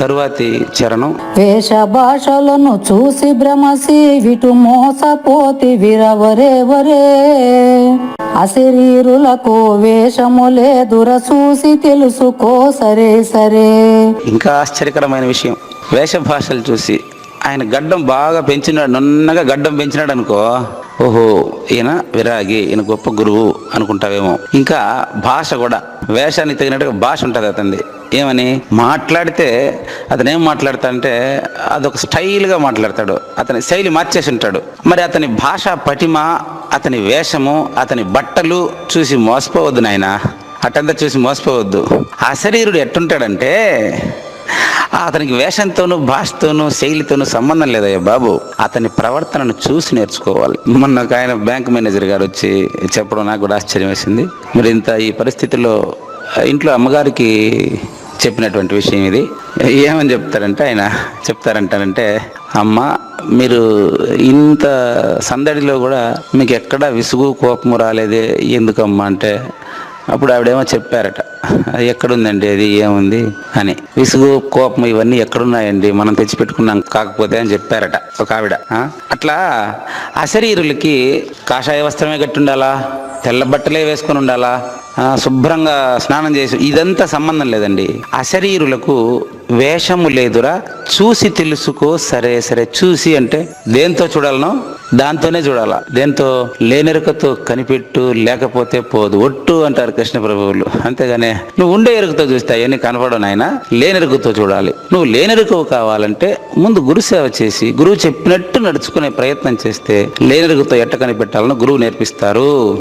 తరువాతి చరణం. వేష భాషలను చూసి భ్రమసి విటు మోసపోతి విరవరేవరే. అశరీరులకు వేషము లేదుర చూసి తెలుసుకో సరే సరే. ఇంకా ఆశ్చర్యకరమైన విషయం. వేష భాషలు చూసి ఆయన గడ్డం బాగా పెంచినాడు నున్నగా గడ్డం పెంచినాడు అనుకో. ఓహో ఈయన విరాగి ఈయన గొప్ప గురువు అనుకుంటావేమో. ఇంకా భాష కూడా వేషానికి తగినట్టుగా భాష ఉంటుంది అతనిది. ఏమని? మాట్లాడితే అతను ఏం మాట్లాడతాడంటే అదొక స్టైల్గా మాట్లాడతాడు. అతని శైలి మార్చేసి ఉంటాడు. మరి అతని భాష పటిమ అతని వేషము అతని బట్టలు చూసి మోసపోవద్దు నాయన. అటంతా చూసి మోసపోవద్దు. ఆ శరీరుడు ఎట్టుంటాడంటే అతనికి వేషంతోనూ భాషతోనూ శైలితోనూ సంబంధం లేదయ్యా బాబు. అతని ప్రవర్తనను చూసి నేర్చుకోవాలి. మొన్న ఒక ఆయన బ్యాంక్ మేనేజర్ గారు వచ్చి చెప్పడం నాకు కూడా ఆశ్చర్యం వేసింది. మరి ఇంత ఈ పరిస్థితిలో ఇంట్లో అమ్మగారికి చెప్పినటువంటి విషయం ఇది. ఏమని చెప్తారంటే ఆయన చెప్తారంటారంటే అమ్మ మీరు ఇంత సందడిలో కూడా మీకు ఎక్కడా విసుగు కోపము రాలేదే? ఎందుకమ్మా? అంటే అప్పుడు ఆవిడేమో చెప్పారట ఎక్కడుందండి అది? ఏముంది? అని. విసుగు కోపం ఇవన్నీ ఎక్కడున్నాయండి? మనం తెచ్చిపెట్టుకున్నాం కాకపోతే అని చెప్పారట ఒక ఆవిడ. ఆ? అట్లా అశరీరులకి కాషాయ వస్త్రమే కట్టి ఉండాలా తెల్ల బట్టలే వేసుకొని ఉండాలా? శుభ్రంగా స్నానం చేసి ఇదంతా సంబంధం లేదండి. అశరీరులకు వేషము లేదురా చూసి తెలుసుకో సరే సరే చూసి అంటే దేంతో చూడాలనో? దాంతోనే చూడాలా. దేంతో? లేనెరుకతో కనిపెట్టు లేకపోతే పోదు. ఒట్టు అంటారు కృష్ణ ప్రభువులు. అంతేగానే నువ్వు ఉండే ఎరుకతో చూస్తే అవన్నీ కనపడవు నాయన. లేనెరుకతో చూడాలి. నువ్వు లేనెరుకవు కావాలంటే ముందు గురుసేవ చేసి గురువు చెప్పినట్టు నడుచుకునే ప్రయత్నం చేస్తే లేనెరుకతో ఎట్ట కనిపెట్టాలని గురువు నేర్పిస్తారు.